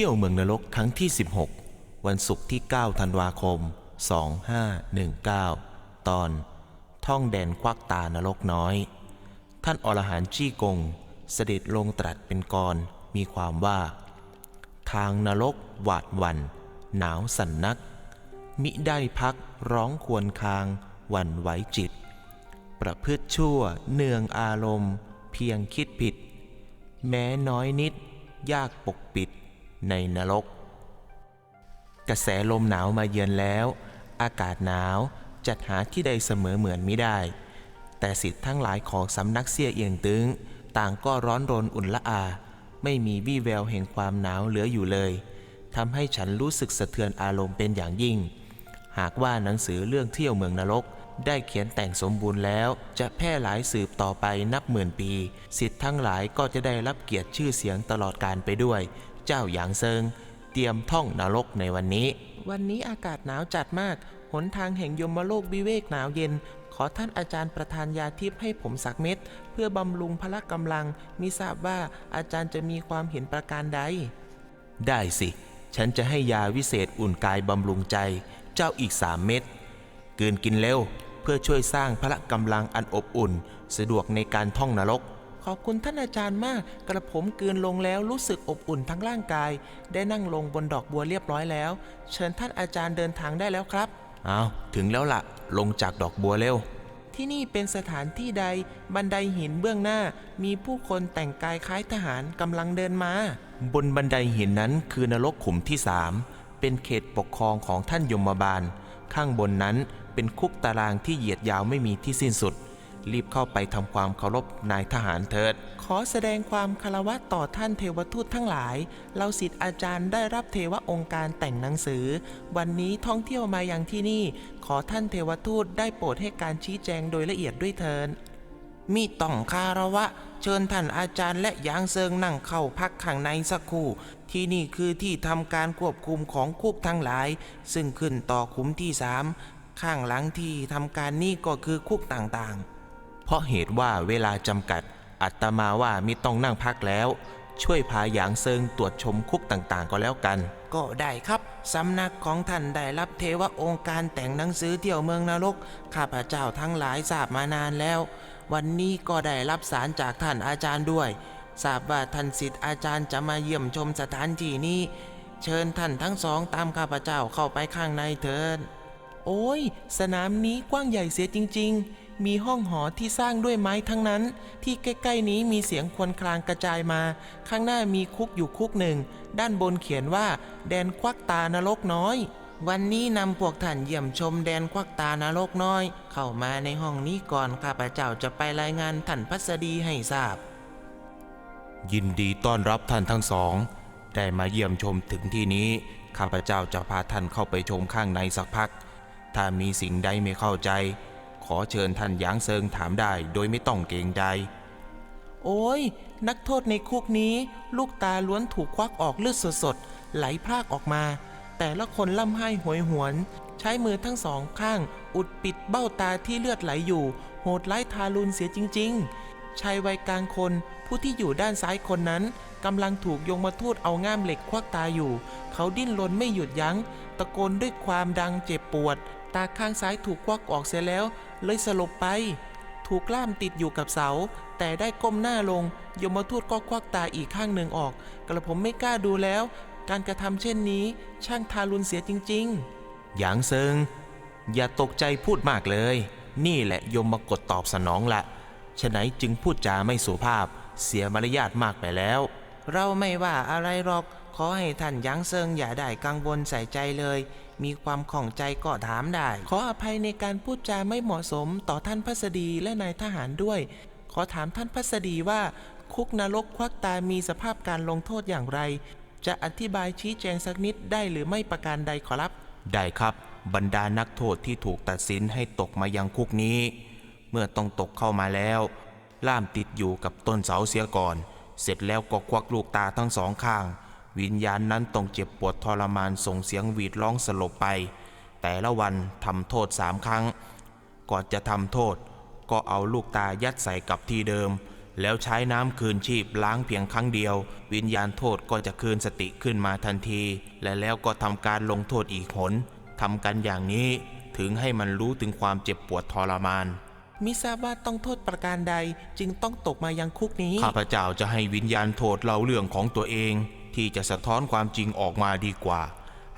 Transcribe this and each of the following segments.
ที่ยวเมืองนรกครั้งที่ 16 วันศุกร์ที่ 9 ธันวาคม 2519 ตอน ท่องแดนควักตานรกน้อย ท่านอรหันต์จี้กง เสด็จลงตรัสเป็นกรมีความว่า ทางนรกหวาดวัน หนาวสั่นนัก มิได้พักร้องควรคางวันไหวจิต ประพฤติชั่วเนืองอารมณ์ เพียงคิดผิด แม้น้อยนิดยากปกปิด ในนรก กระแสลมหนาวมาเยือนแล้ว อากาศหนาวจัดหาที่ใดเสมอเหมือนไม่ได้ แต่สิทธิ์ทั้งหลายของสำนักเสียเอียงตึง ต่างก็ร้อนรนอุ่นละอา ไม่มีวี่แววแห่งความหนาวเหลืออยู่เลยทำให้ฉันรู้สึกสะเทือนอารมณ์เป็นอย่างยิ่ง หากว่าหนังสือเรื่องเที่ยวเมืองนรกได้เขียนแต่งสมบูรณ์แล้ว จะแพร่หลายสืบต่อไปนับหมื่นปี สิทธิ์ทั้งหลายก็จะได้รับเกียรติชื่อเสียงตลอดการไปด้วย เจ้าหยางเซิง เตรียมท่องนรกในวันนี้ วันนี้อากาศหนาวจัดมาก หนทางแห่งยมโลกวิเวกหนาวเย็น ขอท่านอาจารย์ประทานยาทิพย์ให้ผมสักเม็ด เพื่อบำรุงพละกำลัง มิทราบว่าอาจารย์จะมีความเห็นประการใด ได้สิ ฉันจะให้ยาวิเศษอุ่นกายบำรุงใจ เจ้าอีกสามเม็ดกลืนกินเร็ว เพื่อช่วยสร้างพละกำลังอันอบอุ่น สะดวกในการท่องนรก ขอบคุณท่านอาจารย์มาก กระผมกลืนลงแล้วรู้สึกอบอุ่นทั้งร่างกาย ได้นั่งลงบนดอกบัวเรียบร้อยแล้ว เชิญท่านอาจารย์เดินทางได้แล้วครับอ้าวถึงแล้วละ่ะ ลงจากดอกบัวเร็ว ที่นี่เป็นสถานที่ใด บันไดหินเบื้องหน้า มีผู้คนแต่งกายคล้ายทหารกำลังเดินมา บนบันไดหินนั้นคือนรกขุมที่สามเป็นเขตปกครองของท่านยมบาล ข้างบนนั้นเป็นคุกตารางที่เหยียดยาวไม่มีที่สิ้นสุด รีบเข้าไปทำความเคารพนายทหารเถิด ขอแสดงความคารวะต่อท่านเทวทูตทั้งหลาย เราสิทธิ์อาจารย์ได้รับเทวองค์การแต่งหนังสือ วันนี้ท่องเที่ยวมาอย่างที่นี่ ขอท่านเทวทูตได้โปรดให้การชี้แจงโดยละเอียดด้วยเถินมีต้องคารวะ เชิญท่านอาจารย์และยางเซิงนั่งเข้าพักข้างในสักครู่ ที่นี่คือที่ทำการควบคุมของคุกทั้งหลาย ซึ่งขึ้นต่อขุมที่สามข้างหลังที่ทำการนี่ก็คือคุกต่างๆ เพราะเหตุว่าเวลาจำกัด อัตมาว่ามิต้องนั่งพักแล้ว ช่วยพาหยางเซิงตรวจชมคุกต่างๆ ก็แล้วกัน ก็ได้ครับ สำนักของท่านได้รับเทวองค์การแต่งหนังสือเที่ยวเมืองนรก ข้าพเจ้าทั้งหลายทราบมานานแล้ว วันนี้ก็ได้รับสารจากท่านอาจารย์ด้วยทราบว่าท่านสิทธิ์อาจารย์จะมาเยี่ยมชมสถานที่นี้ เชิญท่านทั้งสองตามข้าพเจ้าเข้าไปข้างในเถิดโอ้ย สนามนี้กว้างใหญ่เสียจริง ๆ มีห้องหอที่สร้างด้วยไม้ทั้งนั้น ที่ใกล้ๆนี้มีเสียงควญครางกระจายมา ข้างหน้ามีคุกอยู่คุกหนึ่ง ด้านบนเขียนว่า แดนควักตานรกน้อย วันนี้นำพวกท่านเยี่ยมชมแดนควักตานรกน้อย เข้ามาในห้องนี้ก่อนข้าพเจ้าจะไปรายงานท่านพัสดีให้ทราบ ยินดีต้อนรับท่านทั้งสอง ได้มาเยี่ยมชมถึงที่นี้ข้าพเจ้าจะพาท่านเข้าไปชมข้างในสักพัก ถ้ามีสิ่งใดไม่เข้าใจ ขอเชิญท่านหยางเซิงถามได้โดยไม่ต้องเกรงใจ โอ้ย นักโทษในคุกนี้ ลูกตาล้วนถูกควักออกเลือดสดๆไหลพรากออกมา แต่ละคนล่ำไห้หวยหวน ใช้มือทั้งสองข้าง อุดปิดเบ้าตาที่เลือดไหลอยู่ โหดร้ายทารุณเสียจริง ๆ ชายวัยกลางคนผู้ที่อยู่ด้านซ้ายคนนั้นกำลังถูกยงมาทูตเอาง่ามเหล็กควักตาอยู่ เขาดิ้นรนไม่หยุดยัง้ง ตะโกนด้วยความดังเจ็บปวด ตาข้างซ้ายถูกควักออกเสียแล้ว เลยสลบไป ถูกล่ามติดอยู่กับเสา แต่ได้ก้มหน้าลง ยมทูตก็ควักตาอีกข้างหนึ่งออก กระผมไม่กล้าดูแล้ว การกระทำเช่นนี้ช่างทารุณเสียจริงๆ หยางเซิง อย่าตกใจพูดมากเลย นี่แหละยมมากดตอบสนองละฉะไหนจึงพูดจาไม่สุภาพ เสียมารยาทมากไปแล้ว เราไม่ว่าอะไรหรอก ขอให้ท่านหยางเซิงอย่าได้กังวลใส่ใจเลย มีความข้องใจก็ถามได้ ขออภัยในการพูดจาไม่เหมาะสมต่อท่านพัสดีและนายทหารด้วย ขอถามท่านพัสดีว่า คุกนรกควักตามีสภาพการลงโทษอย่างไร จะอธิบายชี้แจงสักนิดได้หรือไม่ประการใดขอรับ ได้ครับ บรรดานักโทษที่ถูกตัดสินให้ตกมายังคุกนี้ เมื่อต้องตกเข้ามาแล้ว ล่ามติดอยู่กับต้นเสาเสียก่อน เสร็จแล้วก็ควักลูกตาทั้งสองข้าง วิญญาณนั้นต้องเจ็บปวดทรมานส่งเสียงหวีดร้องสลบไป แต่ละวันทำโทษสามครั้ง ก่อนจะทำโทษ ก็เอาลูกตายัดใส่กับที่เดิม แล้วใช้น้ำคืนชีพล้างเพียงครั้งเดียว วิญญาณโทษก็จะคืนสติขึ้นมาทันที และแล้วก็ทำการลงโทษอีกหนทำกันอย่างนี้ถึงให้มันรู้ถึงความเจ็บปวดทรมานมิทราบว่าต้องโทษประการใดจึงต้องตกมายังคุกนี้ ข้าพเจ้าจะให้วิญญาณโทษเล่าเรื่องของตัวเอง ที่จะสะท้อนความจริงออกมาดีกว่า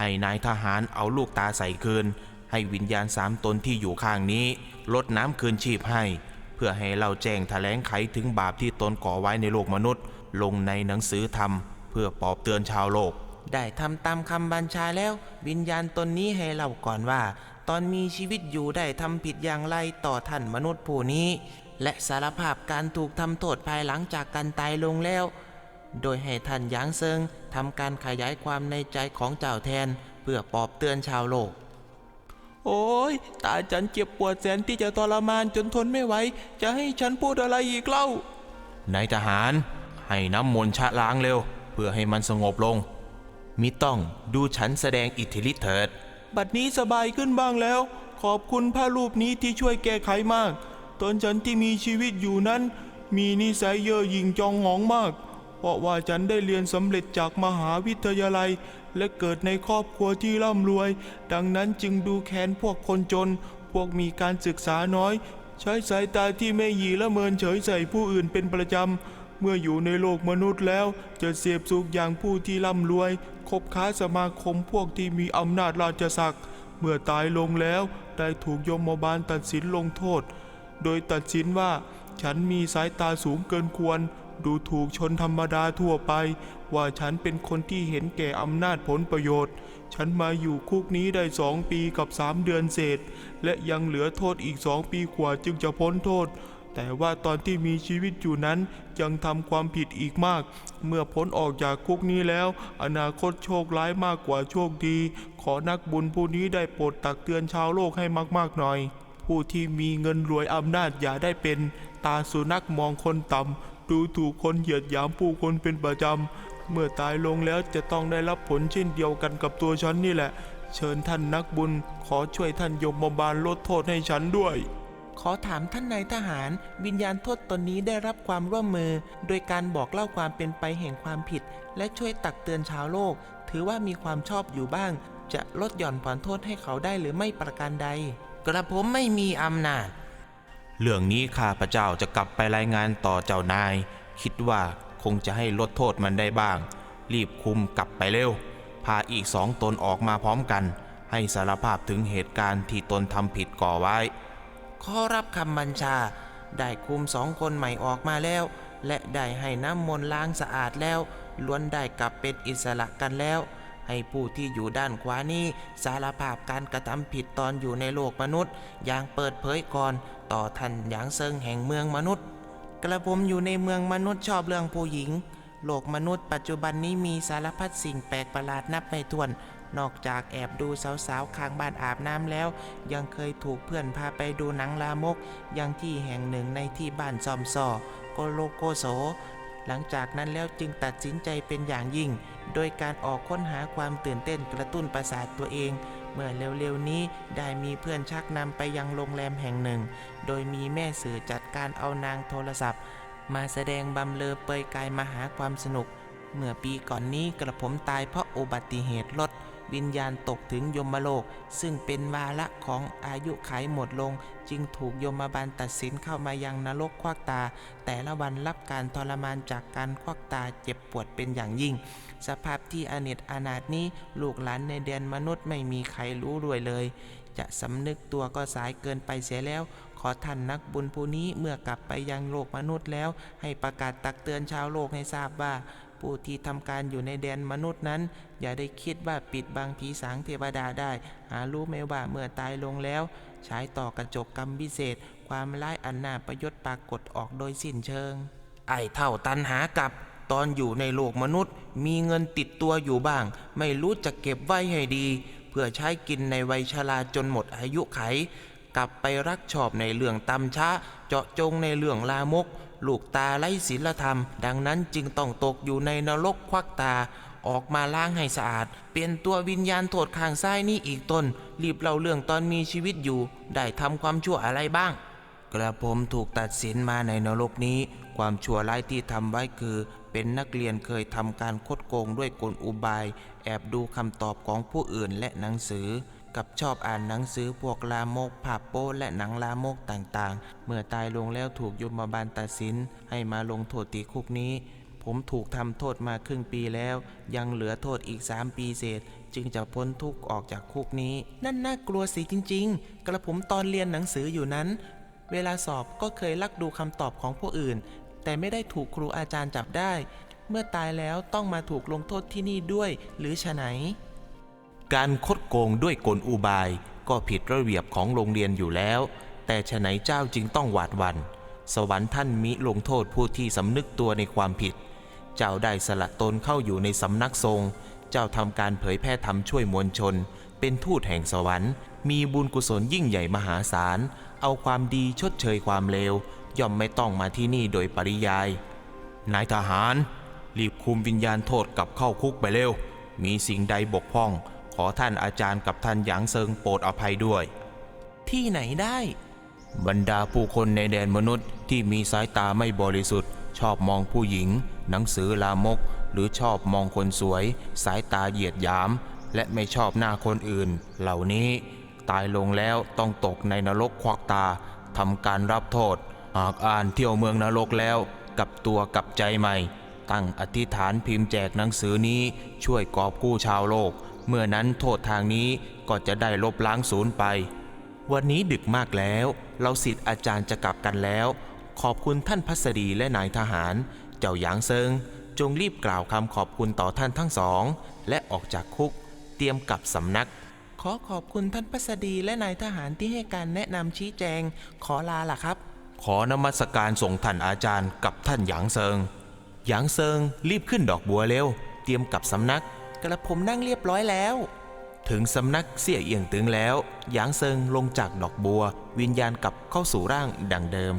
ให้นายทหารเอาลูกตาใส่คืน ให้วิญญาณสามตนที่อยู่ข้างนี้ ลดน้ำคืนชีพให้ เพื่อให้เราแจ้งแถลงไขถึงบาปที่ตนก่อไว้ในโลกมนุษย์ ลงในหนังสือธรรม เพื่อปอบเตือนชาวโลก ได้ทำตามคำบัญชาแล้ว วิญญาณตนนี้ให้เล่าก่อนว่า ตอนมีชีวิตอยู่ได้ทำผิดอย่างไรต่อท่านมนุษย์ผู้นี้ และสารภาพการถูกทำโทษภายหลังจากการตายลงแล้ว โดยให้ท่านหยางเซิงทำการขยายความในใจของเจ้าแทน เพื่อปลอบเตือนชาวโลก โอ้ย ตาฉันเจ็บปวดแสนที่จะทรมานจนทนไม่ไหว จะให้ฉันพูดอะไรอีกเล่านายทหาร ให้น้ำมนต์ชะล้างเร็ว เพื่อให้มันสงบลง มิต้องดูฉันแสดงอิทธิฤทธิ์เถิด บัดนี้สบายขึ้นบ้างแล้ว ขอบคุณพระรูปนี้ที่ช่วยแก้ไขมาก ตอนฉันที่มีชีวิตอยู่นั้น มีนิสัยเย่อหยิ่งจองหองมาก เพราะว่าฉันได้เรียนสำเร็จจากมหาวิทยาลัย และเกิดในครอบครัวที่ร่ำรวย ดังนั้นจึงดูแค้นพวกคนจน พวกมีการศึกษาน้อย ใช้สายตาที่ไม่หยีละเมินเฉยใส่ผู้อื่นเป็นประจำ เมื่ออยู่ในโลกมนุษย์แล้ว จะเสพสุขอย่างผู้ที่ร่ำรวย คบค้าสมาคมพวกที่มีอำนาจราชศักดิ์เมื่อตายลงแล้วได้ถูกยมบาลตัดสินลงโทษ โดยตัดสินว่าฉันมีสายตาสูงเกินควร ดูถูกชนธรรมดาทั่วไป ว่าฉันเป็นคนที่เห็นแก่อำนาจผลประโยชน์ ฉันมาอยู่คุกนี้ได้สองปีกับสามเดือนเศษ และยังเหลือโทษอีกสองปีกว่าจึงจะพ้นโทษ แต่ว่าตอนที่มีชีวิตอยู่นั้นยังทำความผิดอีกมาก เมื่อพ้นออกจากคุกนี้แล้ว อนาคตโชคร้ายมากกว่าโชคดี ขอนักบุญผู้นี้ได้โปรดตักเตือนชาวโลกให้มากๆหน่อยผู้ที่มีเงินรวยอำนาจอย่าได้เป็น ตาสุนัขมองคนต่ำ ดูถูกคนเหยียดหยามผู้คนเป็นประจำ เมื่อตายลงแล้วจะต้องได้รับผลเช่นเดียวกันกับตัวฉันนี่แหละ เชิญท่านนักบุญ ขอช่วยท่านยมบาลลดโทษให้ฉันด้วย ขอถามท่านนายทหาร วิญญาณโทษตนนี้ได้รับความร่วมมือ โดยการบอกเล่าความเป็นไปแห่งความผิด และช่วยตักเตือนชาวโลก ถือว่ามีความชอบอยู่บ้าง จะลดหย่อนผ่อนโทษให้เขาได้หรือไม่ประการใด กระผมไม่มีอำนาจ เรื่องนี้ข้าพเจ้าจะกลับไปรายงานต่อเจ้านาย คิดว่าคงจะให้ลดโทษมันได้บ้าง รีบคุมกลับไปเร็ว พาอีกสองตนออกมาพร้อมกัน ให้สารภาพถึงเหตุการณ์ที่ตนทำผิดก่อไว้ ขอรับคำบัญชา ได้คุมสองคนใหม่ออกมาแล้ว และได้ให้น้ำมนต์ล้างสะอาดแล้ว ล้วนได้กลับเป็นอิสระกันแล้ว ให้ผู้ที่อยู่ด้านขวานี้สารภาพการกระทำผิดตอนอยู่ในโลกมนุษย์ อย่างเปิดเผยก่อนต่อท่านหยางเซิงแห่งเมืองมนุษย์ กระผมอยู่ในเมืองมนุษย์ชอบเรื่องผู้หญิง โลกมนุษย์ปัจจุบันนี้มีสารพัดสิ่งแปลกประหลาดนับไม่ถ้วน นอกจากแอบดูสาวๆข้างบ้านอาบน้ำแล้ว ยังเคยถูกเพื่อนพาไปดูหนังลามกยังที่แห่งหนึ่งในที่บ้านซอมซอโกโลโกโส หลังจากนั้นแล้วจึงตัดสินใจเป็นอย่างยิ่ง โดยการออกค้นหาความตื่นเต้นกระตุ้นประสาทตัวเอง เมื่อเร็วๆนี้ได้มีเพื่อนชักนำไปยังโรงแรมแห่งหนึ่ง โดยมีแม่สื่อจัดการเอานางโทรศัพท์ มาแสดงบำเลอเปยกายมาหาความสนุก เมื่อปีก่อนนี้กระผมตายเพราะอุบัติเหตุรถ วิญญาณตกถึงยมโลก ซึ่งเป็นวาระของอายุไขหมดลง จึงถูกยมบาลตัดสินเข้ามายังนรกควักตา แต่ละวันรับการทรมานจากการควักตาเจ็บปวดเป็นอย่างยิ่ง สภาพที่อเนจอนาถนี้ลูกหลานในแดนมนุษย์ไม่มีใครรู้รวยเลย จะสำนึกตัวก็สายเกินไปเสียแล้ว ขอท่านนักบุญผู้นี้เมื่อกลับไปยังโลกมนุษย์แล้ว ให้ประกาศตักเตือนชาวโลกให้ทราบว่า ผู้ที่ทำการอยู่ในแดนมนุษย์นั้น อย่าได้คิดว่าปิดบังผีสางเทวดาได้ หารู้ไหมว่าเมื่อตายลงแล้ว ใช้ต่อกระจกกรรมพิเศษ ความร้ายอันน่าประยศปรากฏออกโดยสิ้นเชิง ไอ้เท่าตันหากับตอนอยู่ในโลกมนุษย์ มีเงินติดตัวอยู่บ้าง ไม่รู้จะเก็บไว้ให้ดี เพื่อใช้กินในวัยชราจนหมดอายุไข กลับไปรักชอบในเรื่องตำช้า เจาะจงในเรื่องลามก ลูกตาไร้ศีลธรรม ดังนั้นจึงต้องตกอยู่ในนรกควักตา ออกมาล้างให้สะอาด เปลี่ยนตัววิญญาณโทษข้างซ้ายนี่อีกตน รีบเล่าเรื่องตอนมีชีวิตอยู่ ได้ทำความชั่วอะไรบ้าง กระผมถูกตัดสินมาในนรกนี้ ความชั่วร้ายที่ทำไว้คือ เป็นนักเรียนเคยทำการคดโกงด้วยกลอุบาย แอบดูคำตอบของผู้อื่นและหนังสือ กับชอบอ่านหนังสือพวกลามกภาพโป้และหนังลามกต่างๆ เมื่อตายลงแล้วถูกยมบาลตัดสิน ให้มาลงโทษติคุกนี้ ผมถูกทำโทษมาครึ่งปีแล้ว ยังเหลือโทษอีก 3 ปีเศษ จึงจะพ้นทุกข์ออกจากคุกนี้ นั่นน่ากลัวสิจริง ๆ กระผมตอนเรียนหนังสืออยู่นั้น เวลาสอบก็เคยลักดูคำตอบของผู้อื่น แต่ไม่ได้ถูกครูอาจารย์จับได้ เมื่อตายแล้วต้องมาถูกลงโทษที่นี่ด้วย หรือฉะไหนการคด โกงด้วยกลอุบาย ก็ผิดระเบียบของโรงเรียนอยู่แล้ว แต่ฉะไหนเจ้าจึงต้องหวาดวัน สวรรค์ท่านมิลงโทษผู้ที่สำนึกตัวในความผิด เจ้าได้สละตนเข้าอยู่ในสำนักทรง เจ้าทำการเผยแพร่ธรรมช่วยมวลชน เป็นทูตแห่งสวรรค์ มีบุญกุศลยิ่งใหญ่มหาศาล เอาความดีชดเชยความเลว ย่อมไม่ต้องมาที่นี่โดยปริยาย นายทหาร รีบคุมวิญญาณโทษกลับเข้าคุกไปเร็ว มีสิ่งใดบกพร่อง อท่านอาจารย์กับท่านหยางเซิงโปรดอภัยด้วย ที่ไหนได้ บรรดาผู้คนในแดนมนุษย์ที่มีสายตาไม่บริสุทธิ์ ชอบมองผู้หญิง หนังสือลามก หรือชอบมองคนสวย สายตาเหยียดหยาม และไม่ชอบหน้าคนอื่น เหล่านี้ ตายลงแล้วต้องตกในนรกควักตาทำการรับโทษ หากอ่านเที่ยวเมืองนรกแล้วกับตัวกับใจใหม่ ตั้งอธิษฐานพิมพ์แจกหนังสือนี้ช่วยกอบกู้ชาวโลก เมื่อนั้นโทษทางนี้ก็จะได้ลบล้างศูนย์ไป วันนี้ดึกมากแล้ว เราสิทธิ์อาจารย์จะกลับกันแล้ว ขอบคุณท่านพัสดีและนายทหาร เจ้าหยางเซิง จงรีบกล่าวคำขอบคุณต่อท่านทั้งสอง และออกจากคุก เตรียมกลับสำนัก ขอขอบคุณท่านพัสดีและนายทหารที่ให้การแนะนำชี้แจง ขอลาล่ะครับ ขอนมัสการส่งท่านอาจารย์กับท่านหยางเซิงหยางเซิงรีบขึ้นดอกบัวเร็ว เตรียมกลับสำนัก กระผมนั่งเรียบร้อยแล้ว ถึงสำนักเสี่ยเอียงตึงแล้วหยางเซิงลงจากดอกบัว วิญญาณกลับเข้าสู่ร่างดังเดิม